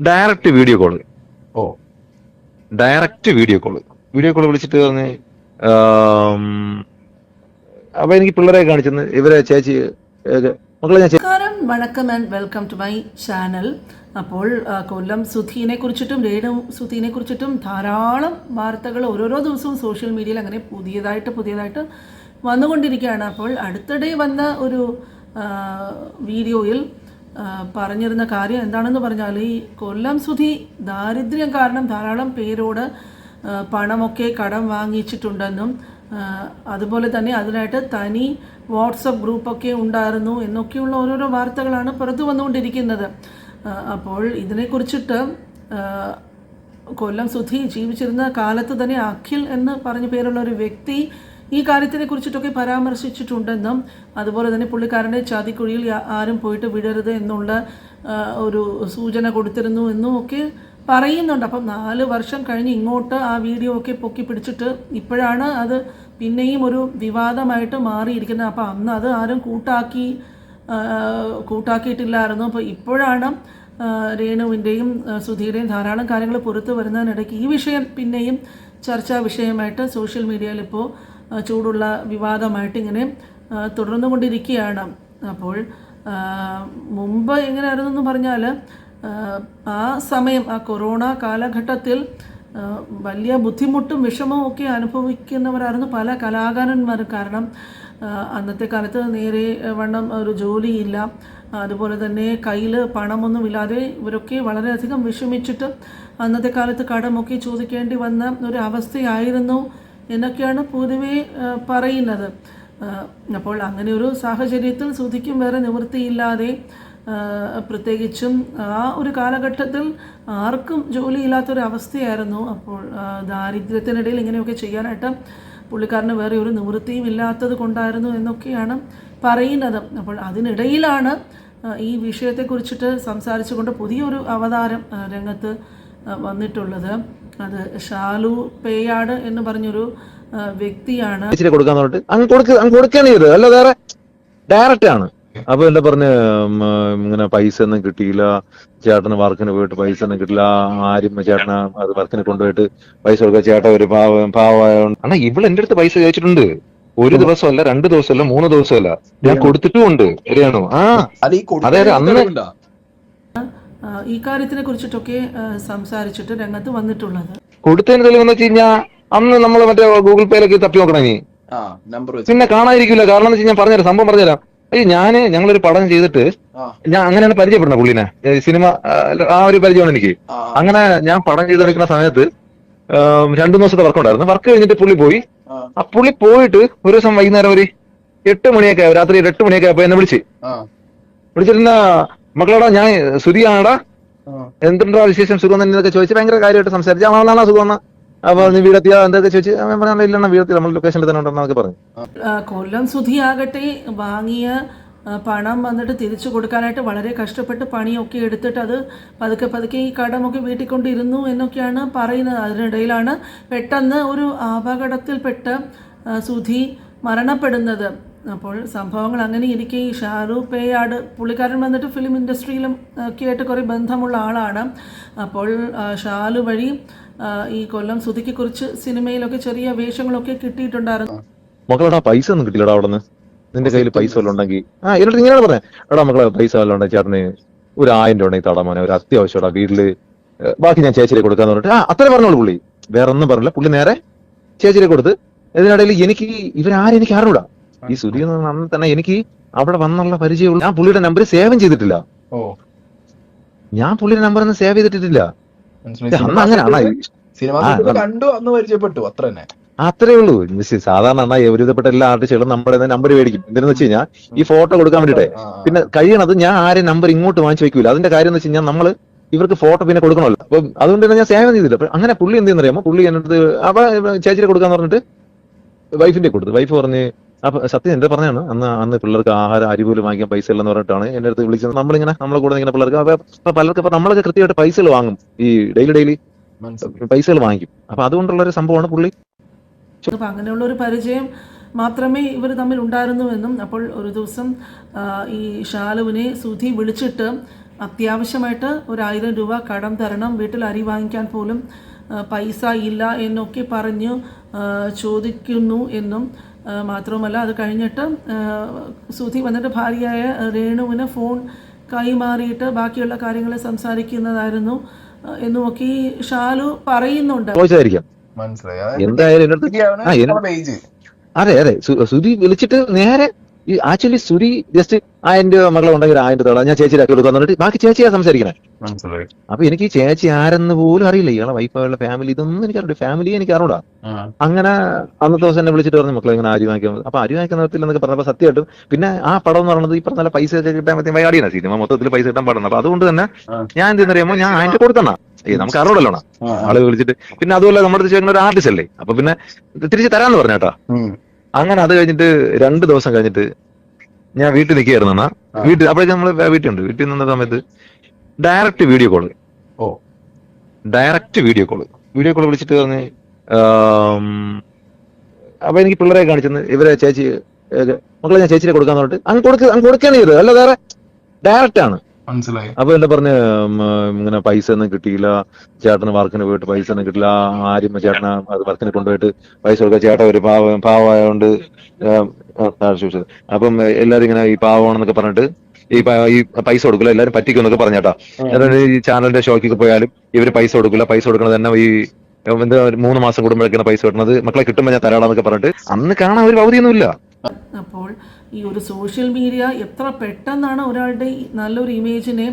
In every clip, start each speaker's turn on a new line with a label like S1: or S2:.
S1: Direct video call.
S2: ഓ.
S1: Direct video call. Video call വിളിച്ചിട്ട് പറഞ്ഞ് അപ്പൊ എനിക്ക് പിള്ളേരെ കാണിച്ചെന്ന്. ഇവരെ ചേച്ചി മക്കളെ ഞാൻ
S3: നമസ്കാരം വണക്കം and welcome to my channel അപ്പോൾ കൊല്ലം സുധീനെ കുറിച്ചിട്ടും രേണു സുധീനെ കുറിച്ചിട്ടും ധാരാളം വാർത്തകൾ ഓരോരോ ദിവസവും സോഷ്യൽ മീഡിയയിൽ അങ്ങനെ പുതിയതായിട്ട് പുതിയതായിട്ട് വന്നുകൊണ്ടിരിക്കുകയാണ്. അപ്പോൾ അടുത്തിടെ വന്ന ഒരു വീഡിയോയിൽ പറഞ്ഞിരുന്ന കാര്യം എന്താണെന്ന് പറഞ്ഞാൽ ഈ കൊല്ലം സുധി ദാരിദ്ര്യം കാരണം ധാരാളം പേരോട് പണമൊക്കെ കടം വാങ്ങിച്ചിട്ടുണ്ടെന്നും അതുപോലെ തന്നെ അതിനായിട്ട് തനി വാട്സപ്പ് ഗ്രൂപ്പൊക്കെ ഉണ്ടായിരുന്നു എന്നൊക്കെയുള്ള ഓരോരോ വാർത്തകളാണ് പുറത്തു വന്നുകൊണ്ടിരിക്കുന്നത്. അപ്പോൾ ഇതിനെക്കുറിച്ചിട്ട് കൊല്ലം സുധി ജീവിച്ചിരുന്ന കാലത്ത് തന്നെ അഖിൽ എന്ന് പറഞ്ഞ പേരുള്ള ഒരു വ്യക്തി ഈ കാര്യത്തിനെ കുറിച്ചിട്ടൊക്കെ പരാമർശിച്ചിട്ടുണ്ടെന്നും അതുപോലെ തന്നെ പുള്ളിക്കാരന്റെ ചാതിക്കുഴിയിൽ ആരും പോയിട്ട് വിടരുത് എന്നുള്ള ഒരു സൂചന കൊടുത്തിരുന്നു എന്നും ഒക്കെ പറയുന്നുണ്ട്. അപ്പം നാല് വർഷം കഴിഞ്ഞ് ഇങ്ങോട്ട് ആ വീഡിയോ ഒക്കെ പൊക്കി പിടിച്ചിട്ട് ഇപ്പോഴാണ് അത് പിന്നെയും ഒരു വിവാദമായിട്ട് മാറിയിരിക്കുന്നത്. അപ്പം അന്ന് അത് ആരും കൂട്ടാക്കി കൂട്ടാക്കിയിട്ടില്ലായിരുന്നു. അപ്പോൾ ഇപ്പോഴാണ് രേണുവിന്റെയും സുധീരയും ധാരാളം കാര്യങ്ങൾ പുറത്തു വരുന്നതിനിടയ്ക്ക് ഈ വിഷയം പിന്നെയും ചർച്ചാ വിഷയമായിട്ട് സോഷ്യൽ മീഡിയയിൽ ഇപ്പോൾ ചൂടുള്ള വിവാദമായിട്ട് ഇങ്ങനെ തുടർന്നു കൊണ്ടിരിക്കുകയാണ്. അപ്പോൾ മുമ്പ് എങ്ങനെയായിരുന്നു പറഞ്ഞാൽ ആ സമയം ആ കൊറോണ കാലഘട്ടത്തിൽ വലിയ ബുദ്ധിമുട്ടും വിഷമവും ഒക്കെ അനുഭവിക്കുന്നവരായിരുന്നു പല കലാകാരന്മാർ. കാരണം അന്നത്തെ കാലത്ത് നേരെ വണ്ണം ഒരു ജോലിയില്ല. അതുപോലെ തന്നെ കയ്യിൽ പണമൊന്നുമില്ലാതെ ഇവരൊക്കെ വളരെയധികം വിഷമിച്ചിട്ട് അന്നത്തെ കാലത്ത് കടമൊക്കെ ചോദിക്കേണ്ടി വന്ന ഒരു അവസ്ഥയായിരുന്നു. എന്നൊക്കെയാണ് പൊതുവേ പറയുന്നത്. അപ്പോൾ അങ്ങനെ ഒരു സാഹചര്യത്തിൽ സുധിക്കും വേറെ നിവൃത്തിയില്ലാതെ പ്രത്യേകിച്ചും ആ ഒരു കാലഘട്ടത്തിൽ ആർക്കും ജോലിയില്ലാത്തൊരവസ്ഥയായിരുന്നു അപ്പോൾ ദാരിദ്ര്യത്തിനിടയിൽ ഇങ്ങനെയൊക്കെ ചെയ്യാനായിട്ട് പുള്ളിക്കാരന് വേറെ ഒരു നിവൃത്തിയും ഇല്ലാത്തത് കൊണ്ടായിരുന്നു എന്നൊക്കെയാണ് പറയുന്നത്. അപ്പോൾ അതിനിടയിലാണ് ഈ വിഷയത്തെക്കുറിച്ചിട്ട് സംസാരിച്ചുകൊണ്ട് പുതിയൊരു അവതാരം രംഗത്ത് വന്നിട്ടുള്ളത്. അത് ഷാലു പേയാട് എന്ന് പറഞ്ഞൊരു വ്യക്തിയാണ്.
S1: പറഞ്ഞിട്ട് അങ്ങ് കൊടുക്ക അങ്ങ് കൊടുക്കുകയാണ് ചെയ്തത്. അല്ല വേറെ ഡയറക്റ്റ് ആണ്. അപ്പൊ എന്താ പറഞ്ഞ ഇങ്ങനെ പൈസ ഒന്നും കിട്ടിയില്ല. ചേട്ടന് വർക്കിന് പോയിട്ട് പൈസ ഒന്നും കിട്ടില്ല ആരും ചേട്ടന് അത് വർക്കിന് കൊണ്ടുപോയിട്ട് പൈസ കൊടുക്കുക ചേട്ടൻ ഒരു പാവ പാവമായോണ്ട് അണ്ണാ ഇവിടെ എന്റെ അടുത്ത് പൈസ ചോദിച്ചിട്ടുണ്ട്. ഒരു ദിവസമല്ല രണ്ട് ദിവസമല്ല മൂന്ന് ദിവസമല്ല. ഞാൻ കൊടുത്തിട്ടുമുണ്ട്. ശരിയാണോ? ആ.
S2: അതായത് ഈ
S1: അതെ, അതെ, അന്ന്
S3: ഈ കാര്യത്തിനെ കുറിച്ചിട്ടൊക്കെ സംസാരിച്ചിട്ട് രംഗത്ത് വന്നിട്ടുള്ളത്.
S1: കൊടുത്തതിന് തെളിവെന്ന് വെച്ച് കഴിഞ്ഞാൽ അന്ന് നമ്മൾ മറ്റേ ഗൂഗിൾ പേയിലൊക്കെ തപ്പി നോക്കണം. നീ
S2: ആ നമ്പർ വെച്ച്.
S1: പിന്നെ കാണാതിരിക്കില്ല. കാരണം എന്ന് വെച്ച് ഞാൻ പറഞ്ഞുതരാം. സംഭവം പറഞ്ഞുതരാം. അയ്യോ ഞാൻ ഞങ്ങളൊരു പടം ചെയ്തിട്ട് ഞാൻ അങ്ങനെയാണ് പരിചയപ്പെടുന്നത് പുള്ളിനെ. സിനിമ ആ, ഒരു പരിചയമാണ് എനിക്ക്. അങ്ങനെ ഞാൻ പടം ചെയ്തെടുക്കുന്ന സമയത്ത് രണ്ടു ദിവസത്തെ വർക്ക് ഉണ്ടായിരുന്നു. വർക്ക് കഴിഞ്ഞിട്ട് പുള്ളി പോയി.
S2: ആ.
S1: പുള്ളി പോയിട്ട് ഒരു ദിവസം വൈകുന്നേരം ഒരു എട്ട് മണിയൊക്കെ ആയി, രാത്രി എട്ട് മണിയൊക്കെ ആയപ്പോ എന്നെ വിളിച്ച്. വിളിച്ചിരുന്ന മക്കളോടാ ഞാൻ സുരിയാണടാ എന്തുണ്ടാ വിശേഷം? സുഖം തന്നെ എന്നൊക്കെ ചോദിച്ച് ഭയങ്കര കാര്യമായിട്ട് സംസാരിച്ചു. അവനാണോ സുഖം അപ്പൊ നീ വീടെത്തിയാ? എന്തൊക്കെ ചോദിച്ചു? പറഞ്ഞാൽ ഇല്ലെന്നാ വീടെത്തി നമ്മൾ ലൊക്കേഷനിൽ തന്നെ ഉണ്ടെന്നൊക്കെ പറഞ്ഞു.
S3: കൊല്ലം സുധി സുധിയാകട്ടെ വാങ്ങിയ പണം വന്നിട്ട് തിരിച്ചു കൊടുക്കാനായിട്ട് വളരെ കഷ്ടപ്പെട്ട് പണിയൊക്കെ എടുത്തിട്ട് അത് പതുക്കെ പതുക്കെ ഈ കടമൊക്കെ വീട്ടിക്കൊണ്ടിരുന്നു എന്നൊക്കെയാണ് പറയുന്നത്. അതിനിടയിലാണ് പെട്ടെന്ന് ഒരു അപകടത്തിൽപ്പെട്ട് സുധി മരണപ്പെടുന്നത്. അപ്പോൾ സംഭവങ്ങൾ അങ്ങനെ ഇരിക്കെ. ഈ ഷാറൂഖ് പേയാട് പുള്ളിക്കാരൻ വന്നിട്ട് ഫിലിം ഇൻഡസ്ട്രിയിലും ഒക്കെ ആയിട്ട് കുറേ ബന്ധമുള്ള ആളാണ്. അപ്പോൾ ഷാലു വഴി ഈ കൊല്ലം സുതിക്ക് കുറിച്ച് സിനിമയിലൊക്കെ ചെറിയ വേഷങ്ങളൊക്കെ കിട്ടിയിട്ടുണ്ടായിരുന്നു.
S1: മക്കളെടാ പൈസ ഒന്നും കിട്ടില്ലടാ അവിടെ നിന്ന് നിന്റെ കയ്യിൽ പൈസ വല്ലതും ഉണ്ടെങ്കിൽ. ആ എന്നിട്ട് ഇങ്ങനെയാണ് പറഞ്ഞത് എടാ മക്കളെ പൈസ വല്ലതും ഉണ്ടെങ്കിൽ ചേട്ടന് ഒരു ആയിരം രൂപ ഉണ്ടെങ്കിൽ തടാ മോനെ ഒരു അത്യാവശ്യമാടാ വീട്ടിൽ. ബാക്കി ഞാൻ ചേച്ചിയെ കൊടുക്കാന്ന് പറഞ്ഞിട്ട്. ആ അത്രേ പറഞ്ഞോളൂ പുള്ളി. വേറെ ഒന്നും പറഞ്ഞില്ല. പുള്ളി നേരെ ചേച്ചിയെ കൊടുത്ത്. ഇതിനിടയിൽ എനിക്ക് ഇവരാരും എനിക്ക് അറിഞ്ഞൂടാ? ഈ സുധി എന്ന് തന്നെ എനിക്ക് അവിടെ വന്നുള്ള പരിചയമുള്ള ഞാൻ പുള്ളിയുടെ നമ്പർ സേവ് ചെയ്തിട്ടില്ല. ഞാൻ പുള്ളിയുടെ നമ്പർ ഒന്നും സേവ് ചെയ്തിട്ടില്ല. അന്ന് അങ്ങനെ.
S2: കണ്ടു അന്ന് പരിചയപ്പെട്ടു അത്ര തന്നെ.
S1: അത്രേ ഉള്ളൂ. സാധാരണ എന്നാ ഒരുവിധപ്പെട്ട എല്ലാ ആർട്ടിസ്റ്റുകളും നമ്മുടെ നമ്പർ മേടിക്കും. എന്തെന്ന് വെച്ച് കഴിഞ്ഞാൽ ഈ ഫോട്ടോ കൊടുക്കാൻ വേണ്ടിട്ടേ. പിന്നെ കഴിയണത് ഞാൻ ആരെയും നമ്പർ ഇങ്ങോട്ട് വാങ്ങിച്ചു വെക്കൂല. അതിന്റെ കാര്യം എന്ന് വെച്ച് കഴിഞ്ഞാൽ നമ്മൾ ഇവർക്ക് ഫോട്ടോ പിന്നെ കൊടുക്കണമല്ലോ. അപ്പൊ അതുകൊണ്ട് തന്നെ ഞാൻ സേവനം ചെയ്തില്ല. അപ്പൊ അങ്ങനെ പുള്ളി എന്ത് അറിയാമോ പുള്ളി എന്നിട്ട് അപ്പൊ ചേച്ചിയെ കൊടുക്കാന്ന് പറഞ്ഞിട്ട് വൈഫിന്റെ കൊടുത്തു. വൈഫ് പറഞ്ഞ് അപ്പൊ സത്യം എന്റെ പറഞ്ഞാണ് അന്ന് അന്ന് പിള്ളേർക്ക് ആഹാരം അരി പോലും വാങ്ങിക്കാൻ പൈസ ഇല്ലെന്ന് പറഞ്ഞിട്ടാണ് എന്റെ അടുത്ത് വിളിച്ചത്. നമ്മളിങ്ങനെ നമ്മളെ കൂടെ ഇങ്ങനെ പിള്ളേർക്ക്. അപ്പൊ അപ്പൊ പലർക്ക് അപ്പൊ നമ്മളൊക്കെ കൃത്യമായിട്ട് പൈസകൾ വാങ്ങും. ഈ ഡെയിലി ഡെയിലി പൈസകൾ വാങ്ങിക്കും. അപ്പൊ അതുകൊണ്ടുള്ള ഒരു സംഭവമാണ് പുള്ളി.
S3: അപ്പം അങ്ങനെയുള്ള ഒരു പരിചയം മാത്രമേ ഇവർ തമ്മിൽ ഉണ്ടായിരുന്നുവെന്നും അപ്പോൾ ഒരു ദിവസം ഈ ഷാലുവിനെ സുധി വിളിച്ചിട്ട് അത്യാവശ്യമായിട്ട് ഒരു രൂപ കടം തരണം വീട്ടിൽ അരി വാങ്ങിക്കാൻ പോലും പൈസ ഇല്ല എന്നൊക്കെ പറഞ്ഞു ചോദിക്കുന്നു എന്നും മാത്രവുമല്ല അത് കഴിഞ്ഞിട്ട് സുധി വന്നിട്ട് ഭാര്യയായ രേണുവിന് ഫോൺ കൈമാറിയിട്ട് ബാക്കിയുള്ള കാര്യങ്ങൾ സംസാരിക്കുന്നതായിരുന്നു എന്നുമൊക്കെ ഈ ഷാലു പറയുന്നുണ്ട്.
S2: മനസ്സിലായി.
S1: എന്തായാലും എന്റെ അടുത്ത് ആ,
S2: പേജ്.
S1: അതെ അതെ. സുധി വിളിച്ചിട്ട് നേരെ ഈ ആക്ച്വലി സുരി ജസ്റ്റ് ആ എന്റെ മകളെ ഉണ്ടെങ്കിൽ ആയിരം രൂപ ഞാൻ ചേച്ചി ആക്കി കൊടുക്കാൻ പറഞ്ഞിട്ട് ബാക്കി ചേച്ചിയാ സംസാരിക്കണേ. അപ്പൊ എനിക്ക് ചേച്ചി ആരെന്ന് പോലും അറിയില്ല. ഇയാളെ വൈഫുള്ള ഫാമിലി ഇതൊന്നും എനിക്ക് അറിയില്ല ഫാമിലി എനിക്ക് അറിഞ്ഞൂടാ. അങ്ങനെ അന്നത്തെ ദിവസം എന്നെ വിളിച്ചിട്ട് പറഞ്ഞു മക്കളെ ഇങ്ങനെ അരി വാങ്ങിക്കാൻ അപ്പൊ അരി വാങ്ങിക്കാൻ നിർത്തില്ല എന്നൊക്കെ പറഞ്ഞപ്പോ സത്യമായിട്ടും പിന്നെ ആ പടം എന്ന് പറഞ്ഞത് ഈ പറഞ്ഞ നല്ല പൈസ ഒക്കെ കിട്ടാൻ പറ്റിയ വയാടിയാണ് സിനിമ മൊത്തത്തിൽ പൈസ കിട്ടാൻ പാടുന്നത് അപ്പൊ അതുകൊണ്ട് തന്നെ ഞാൻ എന്തെന്നറിയാമോ ഞാൻ അതിന്റെ കൊടുത്തണ ഏ നമുക്ക് അറിഞ്ഞൂടല്ലോ ആൾ വിളിച്ചിട്ട്. പിന്നെ അതുപോലെ നമ്മുടെ ചേട്ടൻ ഒരു ആർട്ടിസ്റ്റ് അല്ലേ? അപ്പൊ പിന്നെ തിരിച്ച് തരാന്ന് പറഞ്ഞേട്ടാ അങ്ങനെ അത് കഴിഞ്ഞിട്ട് രണ്ട് ദിവസം കഴിഞ്ഞിട്ട് ഞാൻ വീട്ടിൽ നിൽക്കുകയായിരുന്നു എന്നാ
S2: ആ.
S1: വീട്ടിൽ അപ്പോഴേക്കും നമ്മൾ വീട്ടിലുണ്ട് വീട്ടിൽ നിന്ന സമയത്ത് ഡയറക്റ്റ് വീഡിയോ കോൾ
S2: ഓ.
S1: Direct video call video call വിളിച്ചിട്ട് പറഞ്ഞ് അപ്പൊ എനിക്ക് പിള്ളേരെ കാണിച്ചെന്ന് ഇവരെ ചേച്ചി മക്കളെ ഞാൻ ചേച്ചിയെ കൊടുക്കാന്ന് പറഞ്ഞിട്ട് അങ്ങ് കൊടുക്ക അങ്ങ് കൊടുക്കുകയാണ് ചെയ്തത് അല്ല വേറെ ഡയറക്റ്റ് ആണ്.
S2: മനസ്സിലായി.
S1: അപ്പൊ എന്താ പറഞ്ഞ ഇങ്ങനെ പൈസ ഒന്നും കിട്ടിയില്ല ചേട്ടന് വർക്കിന് പോയിട്ട് പൈസ ഒന്നും കിട്ടില്ല ആരും ചേട്ടന് അത് വർക്കിന് കൊണ്ടുപോയിട്ട് പൈസ കൊടുക്കുക ചേട്ടൻ ഒരു പാവ സൂക്ഷിച്ചത്. അപ്പം എല്ലാരും ഇങ്ങനെ ഈ പാവമാണെന്നൊക്കെ പറഞ്ഞിട്ട് ഈ ഈ പൈസ കൊടുക്കില്ല എല്ലാരും പറ്റിക്കും എന്നൊക്കെ പറഞ്ഞേട്ടാ എന്നിട്ട് ഈ ചാനലിന്റെ ഷോക്കൊക്കെ പോയാലും ഇവർ പൈസ കൊടുക്കില്ല പൈസ കൊടുക്കണത് തന്നെ ഈ എന്താ ഒരു മൂന്ന് മാസം കൂടുമ്പോഴേക്കാണ് പൈസ കിട്ടുന്നത്. മക്കളെ കിട്ടുമ്പോൾ ഞാൻ തരാടാന്നൊക്കെ പറഞ്ഞിട്ട് അന്ന് കാണാൻ ഒരു അവധിയൊന്നുമില്ല
S3: അപ്പോൾ ഈ ഒരു സോഷ്യൽ മീഡിയ എത്ര പെട്ടെന്നാണ് ഒരാളുടെ നല്ലൊരു ഇമേജിനെ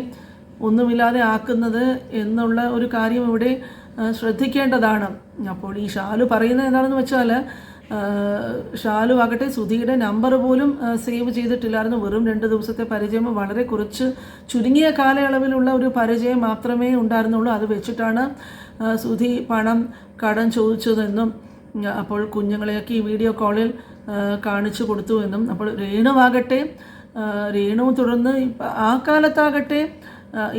S3: ഒന്നുമില്ലാതെ ആക്കുന്നത് എന്നുള്ള ഒരു കാര്യം ഇവിടെ ശ്രദ്ധിക്കേണ്ടതാണ്. അപ്പോൾ ഈ ഷാലു പറയുന്നത് എന്താണെന്ന് വെച്ചാൽ ഷാലു ആകട്ടെ സുധിയുടെ നമ്പർ പോലും സേവ് ചെയ്തിട്ടില്ലായിരുന്നു. വെറും രണ്ട് ദിവസത്തെ പരിചയം വളരെ കുറച്ച് ചുരുങ്ങിയ കാലയളവിലുള്ള ഒരു പരിചയം മാത്രമേ ഉണ്ടായിരുന്നുള്ളൂ. അത് വെച്ചിട്ടാണ് സുധി പണം കടം ചോദിച്ചതെന്നും അപ്പോൾ കുഞ്ഞുങ്ങളെയൊക്കെ ഈ വീഡിയോ കോളിൽ കാണിച്ചു കൊടുത്തു എന്നും. അപ്പോൾ രേണുവാകട്ടെ രേണു തുടർന്ന് ആ കാലത്താകട്ടെ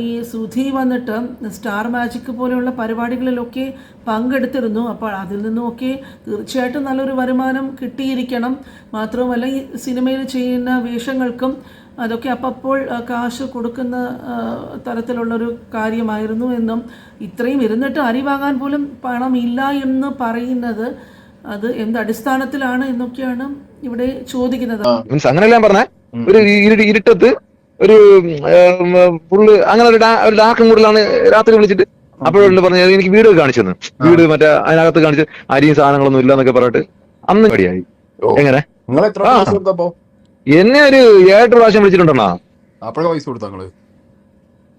S3: ഈ സുധി വന്നിട്ട് സ്റ്റാർ മാജിക് പോലെയുള്ള പരിപാടികളിലൊക്കെ പങ്കെടുത്തിരുന്നു. അപ്പോൾ അതിൽ നിന്നുമൊക്കെ തീർച്ചയായിട്ടും നല്ലൊരു വരുമാനം കിട്ടിയിരിക്കണം. മാത്രവുമല്ല ഈ സിനിമയിൽ ചെയ്യുന്ന വേഷങ്ങൾക്കും അതൊക്കെ അപ്പോൾ കാശ് കൊടുക്കുന്ന തരത്തിലുള്ളൊരു കാര്യമായിരുന്നു എന്നും. ഇത്രയും ഇരുന്നിട്ട് അരി വാങ്ങാൻ പോലും പണമില്ല എന്ന് പറയുന്നത് അത് എന്ത് അടിസ്ഥാനത്തിലാണ് എന്നൊക്കെയാണ് ഇവിടെ ചോദിക്കുന്നത്.
S1: മീൻസ് അങ്ങനെയല്ല പറഞ്ഞേ ഒരു ഇരുട്ട് ഇരുട്ടത്ത് ഒരു ഫുള്ള് അങ്ങനെ ഒരു ഒരു ഡാർക്ക് മൂഡിലാണ് രാത്രി വിളിച്ചിട്ട്. അപ്പോഴുണ്ട് പറഞ്ഞ എനിക്ക് വീട് കാണിച്ചു തന്നു. വീട് മറ്റേ അതിനകത്ത് കാണിച്ച് അരിയും സാധനങ്ങളൊന്നും ഇല്ല എന്നൊക്കെ പറഞ്ഞിട്ട് അന്ന് പടിയായി
S2: ഓ.
S1: എങ്ങനെ? എന്നെ ഒരു ഏഴ് പ്രാവശ്യം വിളിച്ചിട്ടുണ്ടോ
S2: അപ്പോഴേ പൈസ കൊടുത്ത നിങ്ങൾ?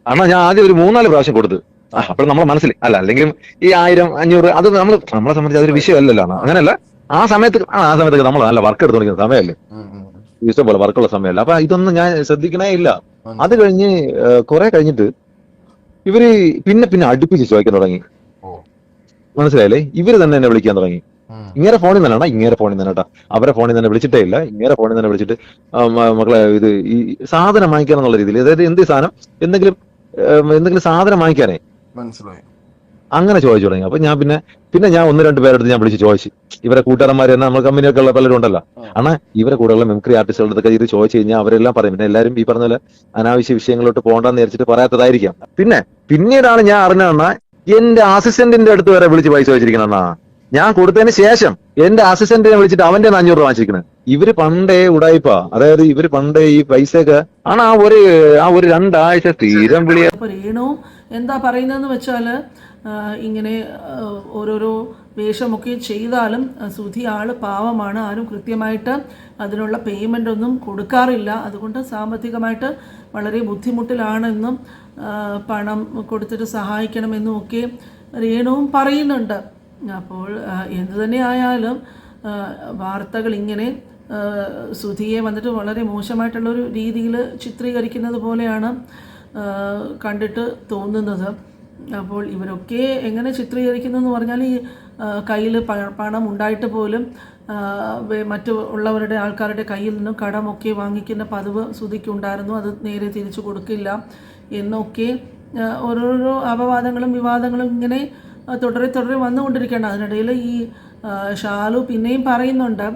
S1: അണ്ണാ ഞാൻ ആദ്യം ഒരു മൂന്നാൽ പ്രാവശ്യം കൊടുത്തു. അപ്പോൾ നമ്മുടെ മനസ്സിൽ അല്ല അല്ലെങ്കിൽ ഈ ആയിരം അഞ്ഞൂറ് അത് നമ്മൾ നമ്മളെ സംബന്ധിച്ച് അതൊരു വിഷയമല്ലല്ലോ. അങ്ങനെയല്ല ആ സമയത്ത് ആ സമയത്തൊക്കെ നമ്മൾ നല്ല വർക്ക് എടുത്തോണ്ടിരിക്കുന്ന സമയമല്ലേ. ഇഷ്ടം പോലെ വർക്കുള്ള സമയമല്ല അപ്പൊ ഇതൊന്നും ഞാൻ ശ്രദ്ധിക്കണേ ഇല്ല. അത് കഴിഞ്ഞ് കുറെ കഴിഞ്ഞിട്ട് ഇവർ പിന്നെ പിന്നെ അടുപ്പിച്ച് ചോദിക്കാൻ തുടങ്ങി. മനസ്സിലായില്ലേ ഇവർ തന്നെ എന്നെ വിളിക്കാൻ തുടങ്ങി. ഇങ്ങനെ ഫോണിൽ തന്നെ ഇങ്ങനെ ഫോണിൽ തന്നെ കേട്ടാ അവരെ ഫോണിൽ തന്നെ വിളിച്ചിട്ടേ ഇല്ല ഇങ്ങനെ ഫോണിൽ തന്നെ വിളിച്ചിട്ട് മക്കളെ ഇത് ഈ സാധനം വാങ്ങിക്കാന്നുള്ള രീതിയിൽ അതായത് എന്ത് സാധനം എന്തെങ്കിലും എന്തെങ്കിലും സാധനം വാങ്ങിക്കാനേ
S2: മനസ്സിലായി.
S1: അങ്ങനെ ചോദിച്ചു തുടങ്ങി. അപ്പൊ ഞാൻ പിന്നെ പിന്നെ ഞാൻ ഒന്ന് രണ്ട് പേരെടുത്ത് ഞാൻ വിളിച്ച് ചോദിച്ചു. ഇവരെ കൂട്ടുകാരന്മാർ തന്നെ നമ്മൾ കമ്പനിയൊക്കെ ഉള്ള പലരും ഉണ്ടല്ലോ.
S2: ആ.
S1: അണ്ണാ ഇവരെ കൂടെയുള്ള മെമിക്രി ആർട്ടിസ്റ്റുകളുടെ ഒക്കെ ഇത് ചോദിച്ചു കഴിഞ്ഞാൽ അവരെല്ലാം പറയും. പിന്നെ എല്ലാവരും ഈ പറഞ്ഞ പോലെ അനാവശ്യ വിഷയങ്ങളോട്ട് പോകണ്ടെന്ന് വിചാരിച്ചിട്ട് പറയാത്തതായിരിക്കാം. പിന്നെ പിന്നീടാണ് ഞാൻ അറിഞ്ഞ എന്റെ അസിസ്റ്റന്റിന്റെ അടുത്ത് വരെ വിളിച്ച് പൈസ വെച്ചിരിക്കണം ഞാൻ കൊടുത്തതിന് ശേഷം എന്റെ അസിസ്റ്റന്റിനെ വിളിച്ചിട്ട് അവന്റെ അഞ്ഞൂറ് രൂപ വാങ്ങിച്ചിരിക്കുന്നത് ഇവർ പണ്ടേ ഉടായ്പ അതായത് ഇവർ പണ്ടേ ഈ പൈസയൊക്കെ ആണ് ആ ഒരു ആ ഒരു രണ്ടാഴ്ച തീരം വിളിയ
S3: എന്താ പറയുന്നതെന്ന് വെച്ചാൽ ഇങ്ങനെ ഓരോരോ വേഷമൊക്കെ ചെയ്താലും സുധി ആൾ പാവമാണ്. ആരും കൃത്യമായിട്ട് അതിനുള്ള പേയ്മെന്റ് ഒന്നും കൊടുക്കാറില്ല. അതുകൊണ്ട് സാമ്പത്തികമായിട്ട് വളരെ ബുദ്ധിമുട്ടിലാണെന്നും പണം കൊടുത്തിട്ട് സഹായിക്കണമെന്നും ഒക്കെ രേണുവും പറയുന്നുണ്ട്. അപ്പോൾ എന്തു തന്നെ ആയാലും വാർത്തകൾ ഇങ്ങനെ സുധിയെ വന്നിട്ട് വളരെ മോശമായിട്ടുള്ളൊരു രീതിയിൽ ചിത്രീകരിക്കുന്നത് പോലെയാണ് കണ്ടിട്ട് തോന്നുന്നത്. അപ്പോൾ ഇവരൊക്കെ എങ്ങനെ ചിത്രീകരിക്കുന്നു എന്ന് പറഞ്ഞാൽ ഈ കയ്യിൽ പണം ഉണ്ടായിട്ട് പോലും മറ്റു ഉള്ളവരുടെ ആൾക്കാരുടെ കയ്യിൽ നിന്നും കടമൊക്കെ വാങ്ങിക്കുന്ന പതിവ് ശ്രുതിക്കുണ്ടായിരുന്നു അത് നേരെ തിരിച്ചു കൊടുക്കില്ല എന്നൊക്കെ ഓരോരോ അപവാദങ്ങളും വിവാദങ്ങളും ഇങ്ങനെ തുടരെ തുടരെ വന്നുകൊണ്ടിരിക്കുകയാണ്. അതിനിടയിൽ ഈ ഷാലു പിന്നെയും പറയുന്നുണ്ട്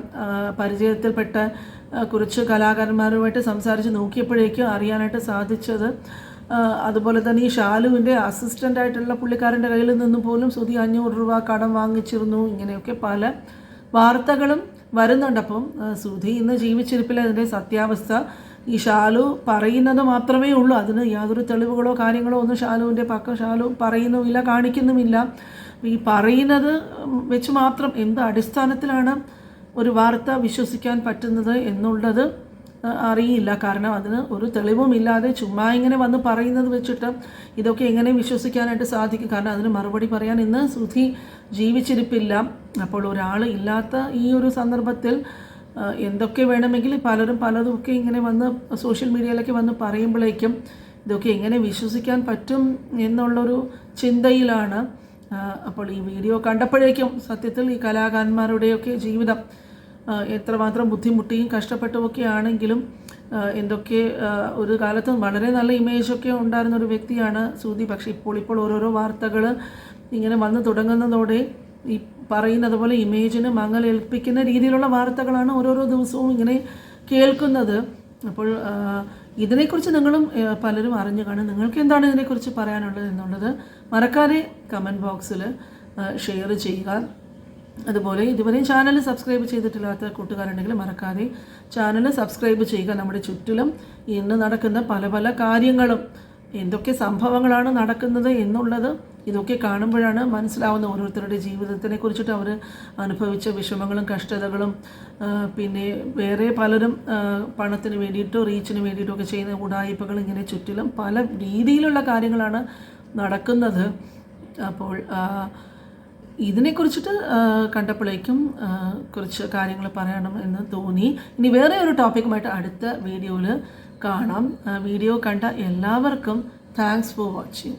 S3: പരിചയത്തിൽപ്പെട്ട കുറച്ച് കലാകാരന്മാരുമായിട്ട് സംസാരിച്ച് നോക്കിയപ്പോഴേക്കും അറിയാനായിട്ട് സാധിച്ചത് അതുപോലെ തന്നെ ഈ ഷാലുവിന്റെ അസിസ്റ്റന്റ് ആയിട്ടുള്ള പുള്ളിക്കാരന്റെ കയ്യിൽ നിന്ന് പോലും സുധി അഞ്ഞൂറ് രൂപ കടം വാങ്ങിച്ചിരുന്നു. ഇങ്ങനെയൊക്കെ പല വാർത്തകളും വരുന്നുണ്ട്. അപ്പം ആ, സുധി ഇന്ന് ജീവിച്ചിരിപ്പില്ല അതിന്റെ സത്യാവസ്ഥ. ഈ ഷാലു പറയുന്നത് മാത്രമേ ഉള്ളൂ. അതിന് യാതൊരു തെളിവുകളോ കാര്യങ്ങളോ ഒന്നും ഷാലുവിന്റെ പക്കം ഷാലു പറയുന്നുമില്ല കാണിക്കുന്നുമില്ല. ഈ പറയുന്നത് വെച്ച് മാത്രം എന്ത് അടിസ്ഥാനത്തിലാണ് ഒരു വാർത്ത വിശ്വസിക്കാൻ പറ്റുന്നത് എന്നുള്ളത് അറിയില്ല. കാരണം അതിന് ഒരു തെളിവുമില്ലാതെ ചുമ്മാ ഇങ്ങനെ വന്ന് പറയുന്നത് വെച്ചിട്ട് ഇതൊക്കെ എങ്ങനെ വിശ്വസിക്കാനായിട്ട് സാധിക്കും. കാരണം അതിന് മറുപടി പറയാൻ ഇന്ന് സുധി ജീവിച്ചിരിപ്പില്ല. അപ്പോൾ ഒരാൾ ഇല്ലാത്ത ഈ ഒരു സന്ദർഭത്തിൽ എന്തൊക്കെ വേണമെങ്കിൽ പലരും പലതൊക്കെ ഇങ്ങനെ വന്ന് സോഷ്യൽ മീഡിയയിലൊക്കെ വന്ന് പറയുമ്പോഴേക്കും ഇതൊക്കെ എങ്ങനെ വിശ്വസിക്കാൻ പറ്റും എന്നുള്ളൊരു ചിന്തയിലാണ്. അപ്പോൾ ഈ വീഡിയോ കണ്ടപ്പോഴേക്കും സത്യത്തിൽ ഈ കലാകാരന്മാരുടെയൊക്കെ ജീവിതം എത്രമാത്രം ബുദ്ധിമുട്ടിയും കഷ്ടപ്പെട്ടുമൊക്കെ ആണെങ്കിലും എന്തൊക്കെ ഒരു കാലത്ത് വളരെ നല്ല ഇമേജൊക്കെ ഉണ്ടായിരുന്ന ഒരു വ്യക്തിയാണ് സൂതി പക്ഷേ ഇപ്പോൾ ഇപ്പോൾ ഓരോരോ വാർത്തകൾ ഇങ്ങനെ വന്ന് തുടങ്ങുന്നതോടെ ഈ പറയുന്നത് പോലെ ഇമേജിന് മങ്ങലേൽപ്പിക്കുന്ന രീതിയിലുള്ള വാർത്തകളാണ് ഓരോരോ ദിവസവും ഇങ്ങനെ കേൾക്കുന്നത്. അപ്പോൾ ഇതിനെക്കുറിച്ച് നിങ്ങളും പലരും അറിഞ്ഞു കാണും. നിങ്ങൾക്ക് എന്താണ് ഇതിനെക്കുറിച്ച് പറയാനുള്ളത് എന്നുള്ളത് മറക്കാതെ കമന്റ് ബോക്സിൽ ഷെയർ ചെയ്യുക. അതുപോലെ ഇതുവരെയും ചാനൽ സബ്സ്ക്രൈബ് ചെയ്തിട്ടില്ലാത്ത കൂട്ടുകാരുണ്ടെങ്കിൽ മറക്കാതെ ചാനൽ സബ്സ്ക്രൈബ് ചെയ്യുക. നമ്മുടെ ചുറ്റിലും ഇന്ന് നടക്കുന്ന പല പല കാര്യങ്ങളും എന്തൊക്കെ സംഭവങ്ങളാണ് നടക്കുന്നത് എന്നുള്ളത് ഇതൊക്കെ കാണുമ്പോഴാണ് മനസ്സിലാവുന്ന ഓരോരുത്തരുടെ ജീവിതത്തിനെ കുറിച്ചിട്ട് അവർ അനുഭവിച്ച വിഷമങ്ങളും കഷ്ടതകളും പിന്നെ വേറെ പലരും പണത്തിന് വേണ്ടിയിട്ടോ റീച്ചിന് വേണ്ടിയിട്ടോ ഒക്കെ ചെയ്യുന്ന ഉടായ്പകൾ ഇങ്ങനെ ചുറ്റിലും പല രീതിയിലുള്ള കാര്യങ്ങളാണ് നടക്കുന്നത്. അപ്പോൾ ഇതിനെക്കുറിച്ചിട്ട് കണ്ടപ്പോഴേക്കും കുറച്ച് കാര്യങ്ങൾ പറയണം എന്ന് തോന്നി. ഇനി വേറെ ഒരു ടോപ്പിക്കുമായിട്ട് അടുത്ത വീഡിയോയിൽ കാണാം. വീഡിയോ കണ്ട എല്ലാവർക്കും താങ്ക്സ് ഫോർ വാച്ചിങ്